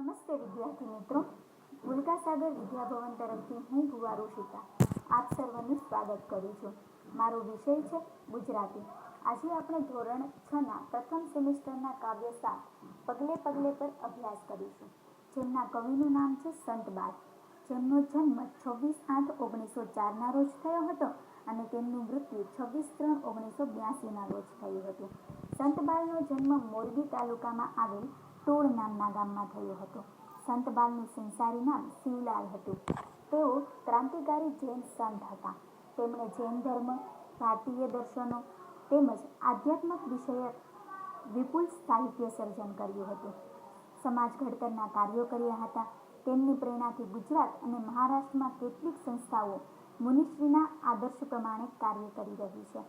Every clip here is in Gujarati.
નમસ્તે વિદ્યાર્થી મિત્રો. ઉલ્કાસાગર વિદ્યાભવન તરફથી હું ભુવા ઋષિતા આપ સર્વનું સ્વાગત કરું છું. મારો વિષય છે ગુજરાતી. આજે આપણે ધોરણ છ ના પ્રથમ સેમેસ્ટરના કાવ્ય સાત પગલે પગલે પર અભ્યાસ કરીશું. જેમના કવિનું નામ છે સંતબાળ જેમનો જન્મ છવ્વીસ આઠ ઓગણીસો ચારના રોજ થયો હતો અને તેમનું મૃત્યુ છવ્વીસ ત્રણ ઓગણીસો બ્યાસીના રોજ થયું હતું. સંતબાળનો જન્મ મોરબી તાલુકામાં આવેલ ટોળ નામના ગામમાં થયો હતો. સંતબાલનું સંસારી નામ શિવલાલ હતું. તેઓ ક્રાંતિકારી જૈન સંત હતા. તેમણે જૈન ધર્મ, ભારતીય દર્શનો તેમજ આધ્યાત્મક વિષયક વિપુલ સાહિત્ય સર્જન કર્યું હતું. સમાજ ઘડતરના કાર્યો કર્યા હતા. તેમની પ્રેરણાથી ગુજરાત અને મહારાષ્ટ્રમાં કેટલીક સંસ્થાઓ મુનિશ્રીના આદર્શ પ્રમાણે કાર્ય કરી રહી છે.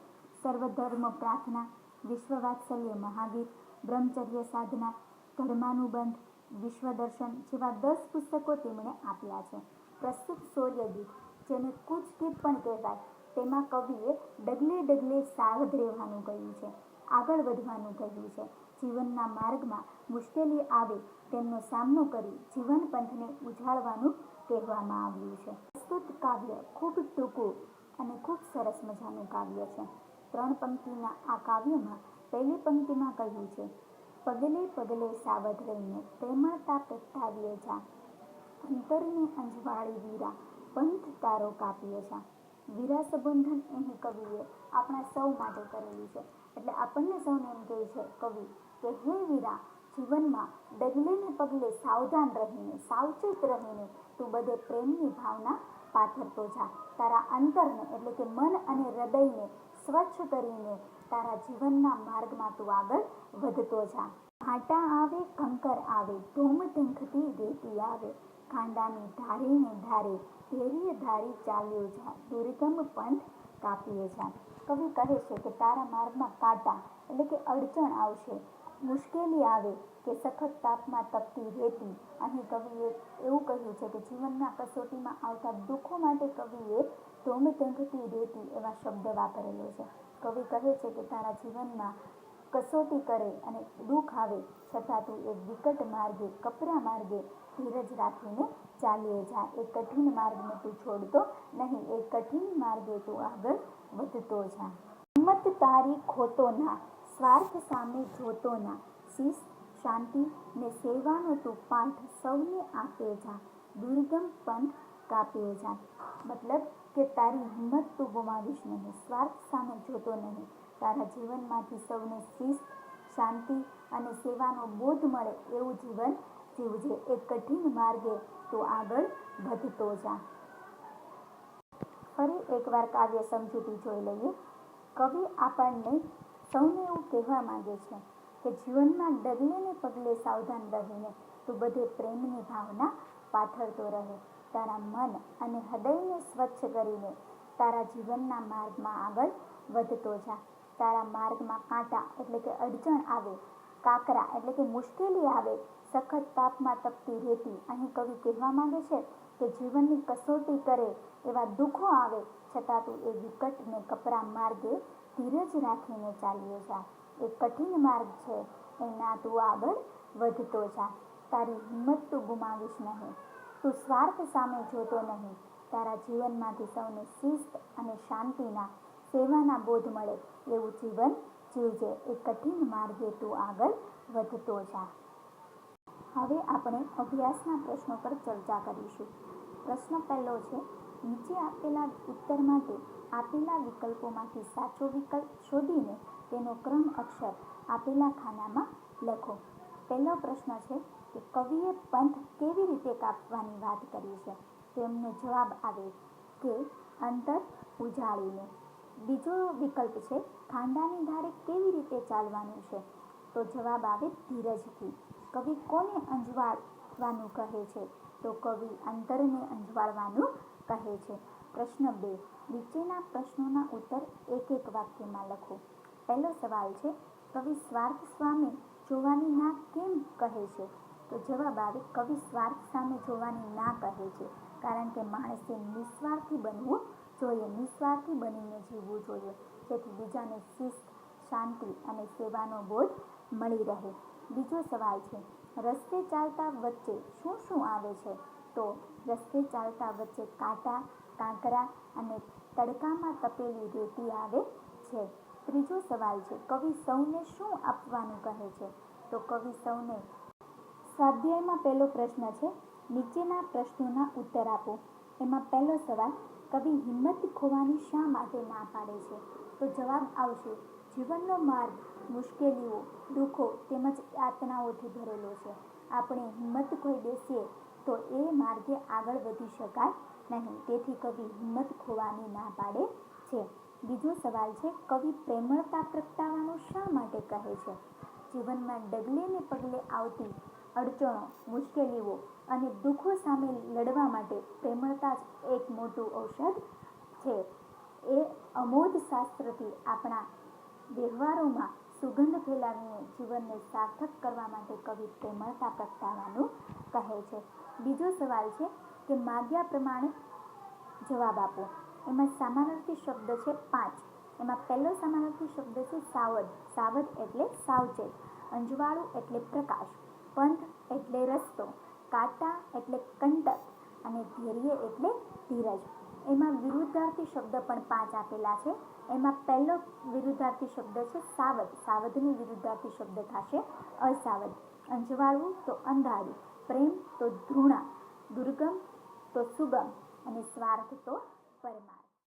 સર્વધર્મ પ્રાર્થના, વિશ્વવાત્સલ્ય મહાગીત, બ્રહ્મચર્ય સાધના ધર્માનુબંધ વિશ્વદર્શન જેવા દસ પુસ્તકો તેમણે આપ્યા છે. પ્રસ્તુત સૂર્યગીત જેને કૂચ ગીત પણ કહેવાય, તેમાં કવિએ ડગલે ડગલે સાવધ રહેવાનું કહ્યું છે, આગળ વધવાનું કહ્યું છે. જીવનના માર્ગમાં મુશ્કેલી આવે તેમનો સામનો કરી જીવન પંથને ઉજાળવાનું કહેવામાં આવ્યું છે. પ્રસ્તુત કાવ્ય ખૂબ ટૂંકું અને ખૂબ સરસ મજાનું કાવ્ય છે. ત્રણ પંક્તિના આ કાવ્યમાં પહેલી પંક્તિમાં કહ્યું છે પગલે પગલે સાવધ રહીને પ્રેમળતા પ્રગટાવીએ જા. અંતરને અંજવાળી વીરા પંથ તારો કાપીએ જા. વીરા સંબંધન એની કવિએ આપણા સૌ માટે કરેલી છે. એટલે આપણને સૌને એમ કહે છે, કવિ, કે હે વીરા, જીવનમાં ડગલે પગલે સાવધાન રહીને, સાવચેત રહીને તું બધે પ્રેમની ભાવના પાથરતો જા. તારા અંતરને, એટલે કે મન અને હૃદયને સ્વચ્છ કરીને તારા જીવનના માર્ગમાં તું આગળ વધતો જા. ઘાટા આવે, કંકર આવે, ધૂમ ધીંખતી રેતી આવે. ખાંડાની ધારે ને ધારે ધેરીએ ધારી ચાલ્યો જા. દુર્ગમ પંથ કાપીએ જા. કવિ કહે છે કે તારા માર્ગમાં કાંટા એટલે કે અડચણ આવશે. મુશ્કેલી આવે કે સખત તાપમાં તપતી રહેતી. અહીં કવિએ એવું કહ્યું છે કે જીવનના કસોટીમાં આવતા દુઃખો માટે કવિએ ધૂમ ઢંખતી રહેતી એવા શબ્દ વાપરેલો છે. કવિ કહે છે કે તારા જીવનમાં કસોટી કરે અને દુઃખ આવે છતાં તું એક વિકટ માર્ગે, કપરા માર્ગે ધીરજ રાખીને ચાલીએ જા. એ કઠિન માર્ગને તું છોડતો નહીં એ કઠિન માર્ગે તું આગળ વધતો જા. હિંમત તારી ખોતો ના સ્વાર્થ સામે જોતો ના. શિસ્ત શાંતિ ને સેવાનો તું પાઠ સૌને આપે જા. દુર્ગમ પંથ કાપે જા. મતલબ કે તારી હિંમત તું ગુમાવીશ નહીં. સ્વાર્થ સામે જોતો નહીં. તારા જીવનમાંથી સૌને શિસ્ત શાંતિ અને સેવાનો બોધ મળે એવું જીવન જીવજે એ કઠિન માર્ગે તું આગળ વધતો જા. ફરી એકવાર કાવ્ય સમજૂતી જોઈ લઈએ. કવિ આપણને સૌને એવું કહેવા માંગે છે કે જીવનમાં ડગલે ને પગલે સાવધાન રહીને તું બધે પ્રેમની ભાવના પાથરતો રહે. તારા મન અને હૃદયને સ્વચ્છ કરીને તારા જીવનના માર્ગમાં આગળ વધતો જા. તારા માર્ગમાં કાંટા એટલે કે અડચણ આવે, કાકરા એટલે કે મુશ્કેલી આવે, સખત તાપમાં તપતી રહેતી. અહીં કવિ કહેવા માંગે છે કે જીવનની કસોટી કરે એવા દુઃખો આવે, છતાં તું એ વિકટ ને કપરા માર્ગે ધીરજ રાખીને ચાલીએ જા. એ કઠિન માર્ગ છે. એના તું આગળ વધતો જા. તારી હિંમત તું ગુમાવીશ નહીં. તું સ્વાર્થ સામે જોતો નહીં. તારા જીવનમાંથી સૌને શિસ્ત અને શાંતિના, સેવાના બોધ મળે. એવું જીવન જીવજે. એ કઠિન માર્ગે તું આગળ વધતો જા. હવે આપણે અભ્યાસના પ્રશ્નો પર ચર્ચા કરીશું. પ્રશ્ન પહેલો છે નીચે આપેલા ઉત્તર માટે આપેલા વિકલ્પોમાંથી સાચો વિકલ્પ શોધીને તેનો ક્રમ અક્ષર આપેલા ખાનામાં લખો. પહેલો પ્રશ્ન છે કે કવિએ પંથ કેવી રીતે કાપવાની વાત કરી છે? તેમનો જવાબ આવે કે અંતર ઉજાળીને. બીજો વિકલ્પ છે ખાંડાની ધારે કેવી રીતે ચાલવાનું છે? તો જવાબ આવે ધીરજથી. કવિ કોને અંજવાળવાનું કહે છે? તો કવિ અંતરને અંજવાળવાનું કહે છે, પ્રશ્ન બે, નીચેના પ્રશ્નોના ઉત્તર એક એક વાક્યમાં લખો. પહેલો સવાલ છે, કવિ સ્વાર્થ સ્વામી જોવાની ના કેમ કહે છે? તો જવાબ આવે, કવિ સ્વાર્થ સામે જોવાની ના કહે છે, કારણ કે માણસે નિસ્વાર્થી બનવું જોઈએ, નિસ્વાર્થી બનીને જીવવું જોઈએ. જેથી બીજાને શિસ્ત, શાંતિ અને સેવાનો બોધ મળી રહે. બીજો સવાલ છે, રસ્તે ચાલતા વચ્ચે શું શું આવે છે? તો રસ્તે ચાલતા વચ્ચે કાંટા, કાંકરા અને તડકામાં તપેલી રેતી આવે છે. ત્રીજો સવાલ છે, કવિ સૌને શું આપવાનું કહે છે? તો કવિ સૌને, સ્વાધ્યાયમાં પહેલો પ્રશ્ન છે, નીચેના પ્રશ્નોના ઉત્તર આપો. એમાં પહેલો સવાલ, કવિ હિંમત ખોવાની શા માટે ના પાડે છે? તો જવાબ આવશે, જીવનનો માર્ગ, મુશ્કેલીઓ, દુઃખો તેમજ યાતનાઓથી ભરેલો છે. આપણે હિંમત ખોઈ બેસીએ તો એ માર્ગે આગળ વધી શકાય નહીં. તેથી કવિ હિંમત ખોવાની ના પાડે છે. બીજો સવાલ છે, કવિ પ્રેમળતા પ્રગટાવવાનું શા માટે કહે છે? જીવનમાં ડગલે ને પગલે આવતી અડચણો, મુશ્કેલીઓ અને દુઃખો સામે લડવા માટે પ્રેમળતા જ એક મોટું ઔષધ છે. એ અમોધ શાસ્ત્રથી આપણા વ્યવહારોમાં સુગંધ ફેલાવીને જીવનને સાર્થક કરવા માટે કવિ પ્રેમળતા પ્રગટાવવાનું કહે છે. બીજો સવાલ છે કે માગ્યા પ્રમાણે જવાબ આપો. એમાં સમાનાર્થી શબ્દ છે પાંચ. એમાં પહેલો સમાનાર્થી શબ્દ છે સાવધ. સાવધ એટલે સાવચેત. અંજવાળું એટલે પ્રકાશ. પંથ એટલે રસ્તો. કાંટા એટલે કંટક. અને ધૈર્ય એટલે ધીરજ. એમાં વિરુદ્ધાર્થી શબ્દ પણ પાંચ આપેલા છે. એમાં પહેલો વિરુદ્ધાર્થી શબ્દ છે સાવધ. સાવધનું વિરુદ્ધાર્થી શબ્દ થશે અસાવધ. અંજવાળવું તો અંધારું. પ્રેમ તો ધૃણા. દુર્ગમ તો સુગમ. અને સ્વાર્થ તો પરમાર્થ.